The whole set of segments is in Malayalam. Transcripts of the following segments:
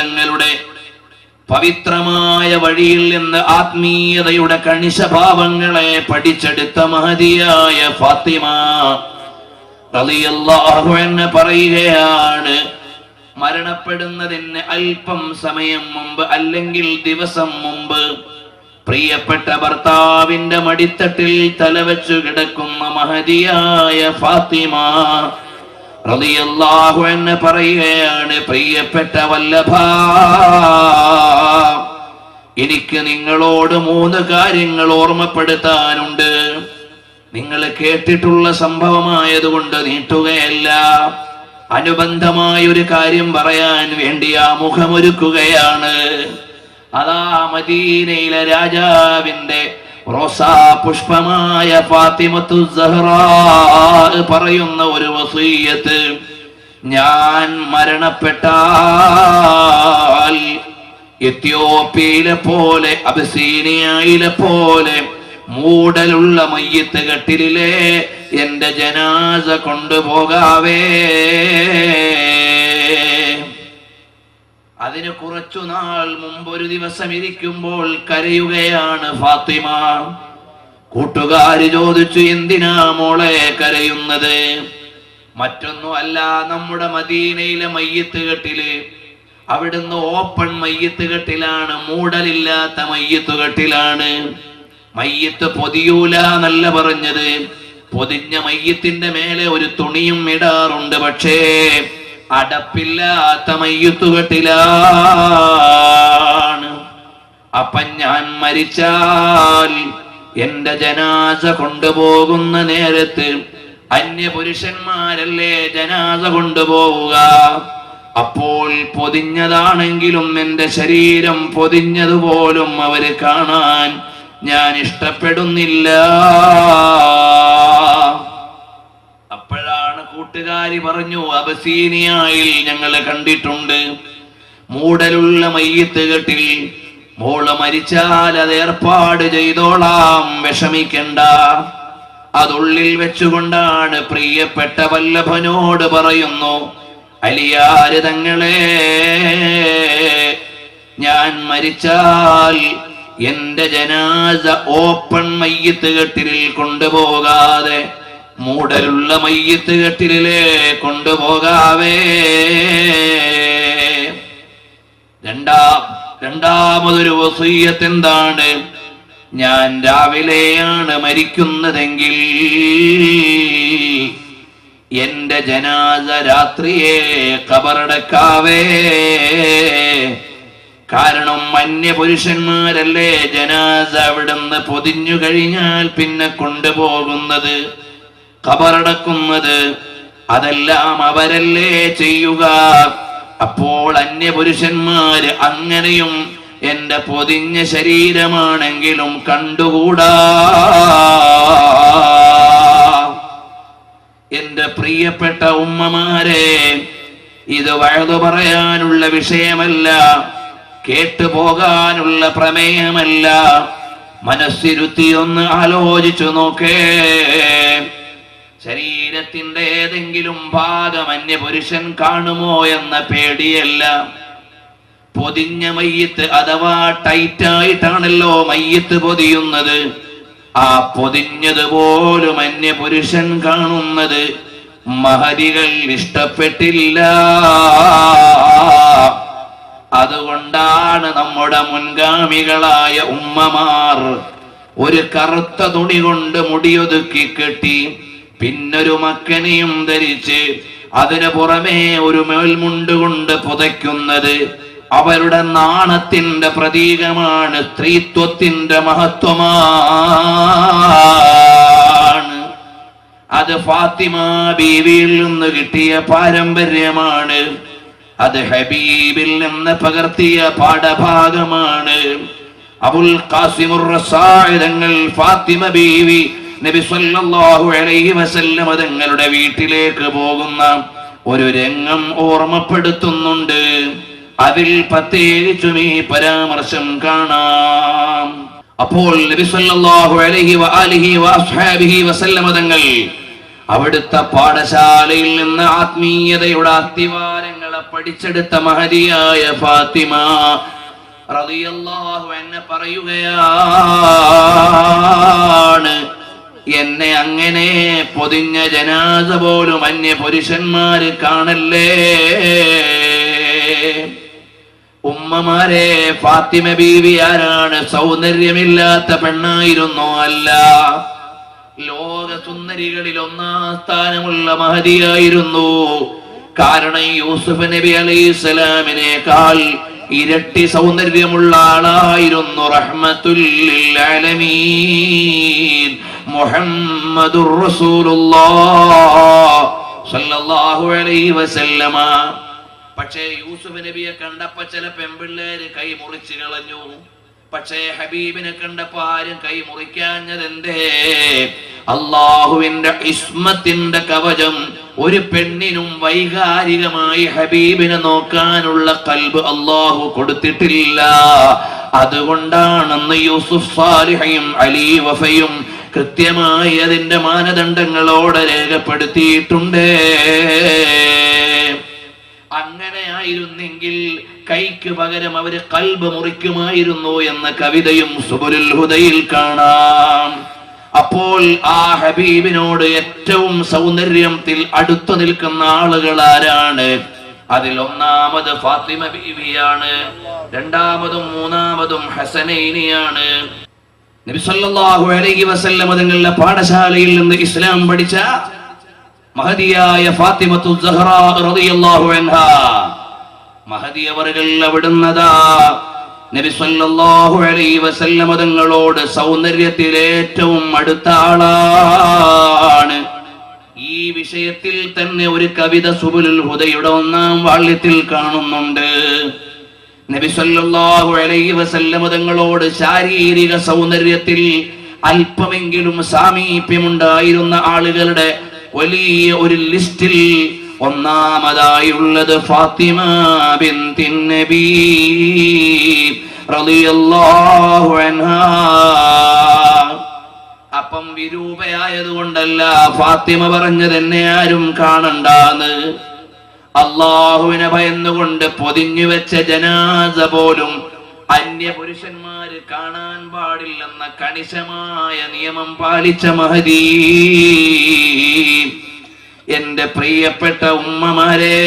തങ്ങളുടെ പവിത്രമായ വഴിയിൽ നിന്ന് ആത്മീയതയുടെ കണിശഭാവങ്ങളെ പഠിച്ചെടുത്ത മഹതിയായ ഫാത്തിമ റളിയല്ലാഹു അൻഹ പറയുകയാണ് മരണപ്പെടുന്നതിന് അല്പം സമയം മുമ്പ് അല്ലെങ്കിൽ ദിവസം മുമ്പ് പ്രിയപ്പെട്ട ഭർത്താവിന്റെ മടിത്തട്ടിൽ തലവച്ചു കിടക്കുന്ന മഹതിയായ ഫാത്തിമ റളിയല്ലാഹു അൻഹ പറയുകയാണ് പ്രിയപ്പെട്ട വല്ലഭ എനിക്ക് നിങ്ങളോട് മൂന്ന് കാര്യങ്ങൾ ഓർമ്മപ്പെടുത്താനുണ്ട്. നിങ്ങൾ കേട്ടിട്ടുള്ള സംഭവമായതുകൊണ്ട് നീട്ടുകയല്ല. അനുബന്ധമായ ഒരു കാര്യം പറയാൻ വേണ്ടി ആ മുഖമൊരുക്കുകയാണ്. അതാ മദീനയിലെ രാജാവിന്റെ റോസാ പുഷ്പമായ ഫാത്തിമത്തു പറയുന്ന ഒരു വസീയത്ത്. ഞാൻ മരണപ്പെട്ടാൽ എത്യോപ്യയിലെ പോലെ അബസീനിയയിലെ പോലെ മൂടലുള്ള മയ്യത്ത് കെട്ടിലെ എന്റെ ജനാസ കൊണ്ടുപോകാവേ. അതിന് കുറച്ചു നാൾ മുമ്പ് ഒരു ദിവസം ഇരിക്കുമ്പോൾ കരയുകയാണ് ഫാത്തിമ. കൂട്ടുകാര് ചോദിച്ചു എന്തിനാ മോളെ കരയുന്നത്? മറ്റൊന്നും അല്ല നമ്മുടെ മദീനയിലെ മയ്യത്ത് കെട്ടിൽ അവിടുന്ന് ഓപ്പൺ മയ്യത്ത് കെട്ടിലാണ് മൂടലില്ലാത്ത മയ്യത്ത് കെട്ടിലാണ്. മയ്യത്ത് പൊതിയൂല എന്നല്ല പറഞ്ഞത്. പൊതിഞ്ഞ മയ്യത്തിന്റെ മേലെ ഒരു തുണിയും ഇടാറുണ്ട് പക്ഷേ അടപ്പില്ലാത്ത മയ്യത്തുകട്ടിലാണ്. അപ്പൻ ഞാൻ മരിച്ചാൽ എന്റെ ജനാസ കൊണ്ടുപോകുന്ന നേരത്ത് അന്യപുരുഷന്മാരല്ലേ ജനാസ കൊണ്ടുപോവുക? അപ്പോൾ പൊതിഞ്ഞതാണെങ്കിലും എന്റെ ശരീരം പൊതിഞ്ഞതുപോലും അവർ കാണാൻ ഞാൻ ഇഷ്ടപ്പെടുന്നില്ല. കൂട്ടുകാരി പറഞ്ഞു അബസീനിയായിൽ ഞങ്ങൾ കണ്ടിട്ടുണ്ട്. മൂടലുള്ള മയ്യത്ത് കെട്ടിൽ മോൾ മരിച്ചാൽ അത് ഏർപ്പാട് ചെയ്തോളാം വിഷമിക്കണ്ട. അതുള്ളിൽ വെച്ചുകൊണ്ടാണ് പ്രിയപ്പെട്ട വല്ലഭനോട് പറയുന്നു അലിയാര് തങ്ങളെ ഞാൻ മരിച്ചാൽ എന്റെ ജനാസ ഓപ്പൺ മയ്യത്ത് കെട്ടിലിൽ കൊണ്ടുപോകാതെ മൂടലുള്ള മയ്യത്ത് കെട്ടിലെ കൊണ്ടുപോകാവേ. രണ്ടാം രണ്ടാമതൊരു വസീയത്ത് എന്താണ് ഞാൻ രാവിലെയാണ് മരിക്കുന്നതെങ്കിൽ എന്റെ ജനാസ രാത്രിയെ കബറടക്കാവേ. കാരണം അന്യപുരുഷന്മാരല്ലേ ജനാസ അവിടുന്ന് പൊതിഞ്ഞു കഴിഞ്ഞാൽ പിന്നെ കൊണ്ടുപോകുന്നത്? കബറടക്കുന്നത്. അതെല്ലാം അവരല്ലേ ചെയ്യുക? അപ്പോൾ അന്യപുരുഷന്മാര് അങ്ങനെയും എന്റെ പൊതിഞ്ഞ ശരീരമാണെങ്കിലും കണ്ടുകൂടാ. എന്റെ പ്രിയപ്പെട്ട ഉമ്മമാരെ ഇത് വഴുതു പറയാനുള്ള വിഷയമല്ല കേട്ടുപോകാനുള്ള പ്രമേയമല്ല. മനസ്സിരുത്തി ഒന്ന് ആലോചിച്ചു നോക്കേ. ശരീരത്തിന്റെ ഏതെങ്കിലും ഭാഗം അന്യപുരുഷൻ കാണുമോ എന്ന പേടിയല്ല. പൊതിഞ്ഞ മയ്യത്ത് അഥവാ ടൈറ്റായിട്ടാണല്ലോ മയ്യത്ത് പൊതിയുന്നത്. ആ പൊതിഞ്ഞതുപോലും അന്യപുരുഷൻ കാണുന്നത് മഹതികൾ ഇഷ്ടപ്പെട്ടില്ല. അതുകൊണ്ടാണ് നമ്മുടെ മുൻഗാമികളായ ഉമ്മമാർ ഒരു കറുത്ത തുണി കൊണ്ട് മുടിയൊതുക്കി കെട്ടി പിന്നൊരു മക്കനിയും ധരിച്ച് അതിനു പുറമേ ഒരു മേൽമുണ്ട് കൊണ്ട് പുതയ്ക്കുന്നത് അവരുടെ നാണത്തിന്റെ പ്രതീകമാണ് സ്ത്രീത്വത്തിന്റെ മഹത്വമാണ്. അത് ഫാത്തിമ ബീവിയിൽ നിന്ന് കിട്ടിയ പാരമ്പര്യമാണ്. അത് ഹബീബിൽ നിന്ന് പകർത്തിയ പാഠഭാഗമാണ്. അബുൽ ഖാസിമുർ തങ്ങൾ ഫാത്തിമ ബീവി നബി സല്ലല്ലാഹു അലൈഹി വസല്ലമ തങ്ങളുടെ വീട്ടിലേക്ക് പോകുന്ന ഒരു രംഗം ഓർമ്മപ്പെടുത്തുന്നുണ്ട്. അതിൽ പ്രത്യേകിച്ചും ഈ പരാമർശം കാണാം. അപ്പോൾ നബി സല്ലല്ലാഹു അലൈഹി വഅലിഹി വഅസ്ഹാബിഹി വസല്ലമ തങ്ങൾ അവിടുത്തെ പാഠശാലയിൽ നിന്ന് ആത്മീയതയുടെ അത്തിവാരങ്ങളെ പഠിച്ചെടുത്ത മഹതിയായ ഫാത്തിമ റളിയല്ലാഹു അൻഹ പറയുകയാണ് എന്നെ അങ്ങനെ പൊതിഞ്ഞ ജനാസ പോലും അന്യ പുരുഷന്മാര് കാണല്ലേ? ഉമ്മമാരെ ഫാത്തിമ ബീവി ആരാണ്? സൗന്ദര്യമില്ലാത്ത പെണ്ണായിരുന്നു അല്ല. ലോക സുന്ദരികളിൽ ഒന്നാം സ്ഥാനമുള്ള മഹതിയായിരുന്നു. കാരണം യൂസുഫ് നബി അലൈഹി സ്വലാമിനേക്കാൾ ഇരട്ടി സൗന്ദര്യമുള്ള ആളായിരുന്നു റഹ്മത്തുൽ ആലമീൻ മുഹമ്മദുർ റസൂലുള്ളാഹു അലൈഹി വസല്ലമ. പക്ഷേ യൂസുഫ് നബിയെ കണ്ടപ്പോ ചില പെമ്പിള്ളേര് കൈ മുറിച്ചു കളഞ്ഞു. പക്ഷേ ഹബീബിനെ കണ്ടപ്പോ ആരും കൈ മുറിക്കാഞ്ഞതെന്തേ? അള്ളാഹുവിന്റെ ഇസ്മത്തിന്റെ കവചം ഒരു പെണ്ണിനും വൈകാരികമായി ഹബീബിനെ നോക്കാനുള്ള കൽബ് അള്ളാഹു കൊടുത്തിട്ടില്ല. അതുകൊണ്ടാണെന്ന് യൂസുഫ് സാലിഹയും അലി വഫയും കൃത്യമായി അതിന്റെ മാനദണ്ഡങ്ങളോടെ രേഖപ്പെടുത്തിയിട്ടുണ്ട്. അങ്ങനെയായിരുന്നെങ്കിൽ കൈക്ക് പകരം അവർ കൽബ് മുറിക്കുമായിരുന്നു എന്ന കവിതയും സുബുലുൽ ഹുദയിൽ കാണാം. അപ്പോൾ ആ ഹബീബിനോട് ഏറ്റവും സൗന്ദര്യത്തിൽ അടുത്തു നിൽക്കുന്ന ആളുകൾ ആരാണ്? അതിൽ ഒന്നാമത് ഫാത്തിമ ബീവിയാണ്. രണ്ടാമതും മൂന്നാമതും ഹസനൈനിയാണ്. നബി സല്ലല്ലാഹു അലൈഹി വസല്ലം തങ്ങളുടെ പാഠശാലയിൽ നിന്ന് ഇസ്ലാം പഠിച്ച മഹതിയായ ഫാത്തിമത്തു സഹറ റളിയല്ലാഹു അൻഹാ. മഹദി അവറുകൾ അവിടുന്നതാ. നബി സല്ലല്ലാഹു അലൈഹി വസല്ലമ തങ്ങളോട് സൗന്ദര്യത്തിൽ ഏറ്റവും അടുത്ത ആളാണ് ഈ വിഷയത്തിൽ തന്നെ ഒരു കവിത സുബുലുൽ ഹുദയുടെ ഒന്നാം വാള്യത്തിൽ കാണുന്നുണ്ട്. നബി സല്ലല്ലാഹു അലൈഹി വസല്ലമ തങ്ങളോട് ശാരീരിക സൗന്ദര്യത്തിൽ അല്പമെങ്കിലും സാമീപ്യമുണ്ടായിരുന്ന ആളുകളുടെ വലിയ ഒരു ലിസ്റ്റിൽ ഒന്നാമതായുള്ളത് ഫാത്തിമ ബിൻ നബി റളിയല്ലാഹു അപ്പം വിരൂപയായതുകൊണ്ടല്ല ഫാത്തിമ പറഞ്ഞത് എന്നെ ആരും കാണണ്ടാന്ന്. അള്ളാഹുവിനെ ഭയന്നുകൊണ്ട് പൊതിഞ്ഞു വെച്ച ജനാസ പോലും അന്യ പുരുഷന്മാര് കാണാൻ പാടില്ലെന്ന കണിശമായ നിയമം പാലിച്ച മഹദീ. എന്റെ പ്രിയപ്പെട്ട ഉമ്മമാരെ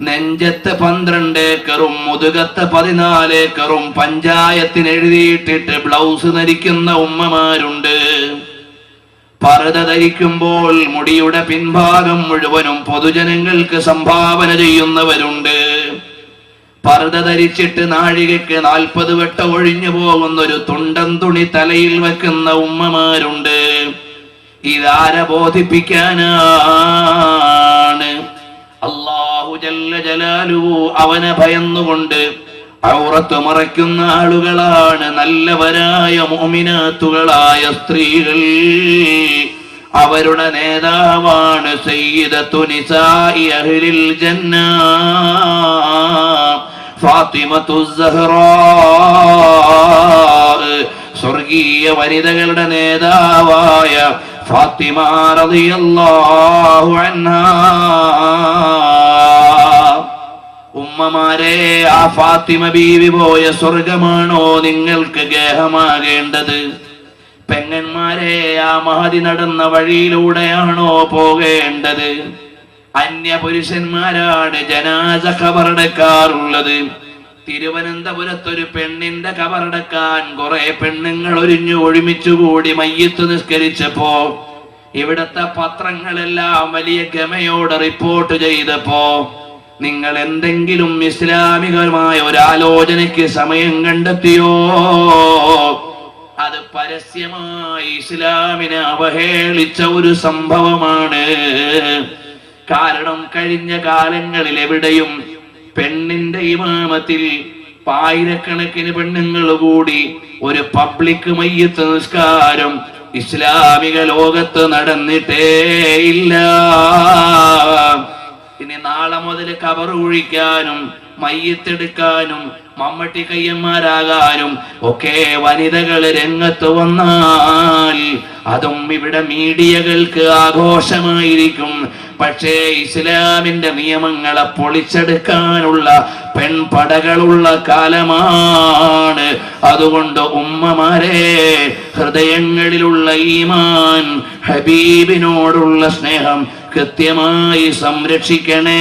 നെഞ്ചത്ത് പന്ത്രണ്ട് ഏക്കറും മുതുകത്ത് പതിനാല് ഏക്കറും പഞ്ചായത്തിന് എഴുതിയിട്ടിട്ട് ബ്ലൗസ് ധരിക്കുന്ന ഉമ്മമാരുണ്ട്. പറുത ധരിക്കുമ്പോൾ മുടിയുടെ പിൻഭാഗം മുഴുവനും പൊതുജനങ്ങൾക്ക് സംഭാവന ചെയ്യുന്നവരുണ്ട്. പറുത ധരിച്ചിട്ട് നാഴികയ്ക്ക് നാൽപ്പത് വെട്ട ഒഴിഞ്ഞു പോകുന്ന ഒരു തുണ്ടൻ തുണി തലയിൽ വെക്കുന്ന ഉമ്മമാരുണ്ട്. ഇതാരെ ബോധിപ്പിക്കാനാണ്? അള്ളാഹു ജല്ല ജലാലു അവനെ ഭയന്നുകൊണ്ട് ഔറത്ത് മറയ്ക്കുന്ന ആളുകളാണ് നല്ലവരായ മോമിനാത്തുകളായ സ്ത്രീകൾ. അവരുടെ നേതാവാണ് സയ്യിദത്തു അഹ്ലിൽ ജന്ന. ഫാത്തിമത്തു സ്വർഗീയ വനിതകളുടെ നേതാവായ ഫാത്തിമ റളിയല്ലാഹു അൻഹാ. ഉമ്മമാരെ ആ ഫാത്തിമ ബീവി പോയ സ്വർഗമാണോ നിങ്ങൾക്ക് ഗേഹമാകേണ്ടത്? പെങ്ങന്മാരെ ആ മഹതി നടന്ന വഴിയിലൂടെയാണോ പോകേണ്ടത്? അന്യ പുരുഷന്മാരാണ് ജനാസ കബറടക്കാറുള്ളത് തിരുവനന്തപുരത്തൊരു പെണ്ണിന്റെ കബറടക്കാൻ കുറെ പെണ്ണുങ്ങൾ ഒരിഞ്ഞു ഒഴിമിച്ചുകൂടി മയ്യത്ത് നിസ്കരിച്ചപ്പോ ഇവിടത്തെ പത്രങ്ങളെല്ലാം വലിയ ഗമയോട് റിപ്പോർട്ട് ചെയ്തപ്പോ നിങ്ങൾ എന്തെങ്കിലും ഇസ്ലാമികമായ ഒരാലോചനയ്ക്ക് സമയം കണ്ടെത്തിയോ? അത് പരസ്യമായി ഇസ്ലാമിനെ അവഹേളിച്ച ഒരു സംഭവമാണ്. കാരണം കഴിഞ്ഞ കാലങ്ങളിൽ എവിടെയും പെണ്ണിന്റെ ഇമാമത്തിൽ ആയിരക്കണക്കിന് പെണ്ണുങ്ങൾ കൂടി ഒരു പബ്ലിക് മയ്യത്ത് നിസ്കാരം ഇസ്ലാമിക ലോകത്ത് നടന്നിട്ടേ ഇല്ല. ഇനി നാളെ മുതൽ കവർ ഒഴിക്കാനും മയ്യത്തെടുക്കാനും മമ്മട്ടി കയ്യന്മാരാകാനും ഒക്കെ വനിതകൾ രംഗത്ത് വന്നാൽ അതും ഇവിടെ മീഡിയകൾക്ക് ആഘോഷമായിരിക്കും. പക്ഷേ ഇസ്ലാമിന്റെ നിയമങ്ങളെ പൊളിച്ചെടുക്കാനുള്ള പെൺപടകളുള്ള കാലമാണ്. അതുകൊണ്ട് ഉമ്മമാരെ ഹൃദയങ്ങളിലുള്ള ഈമാൻ ഹബീബിനോടുള്ള സ്നേഹം കൃത്യമായി സംരക്ഷിക്കണേ.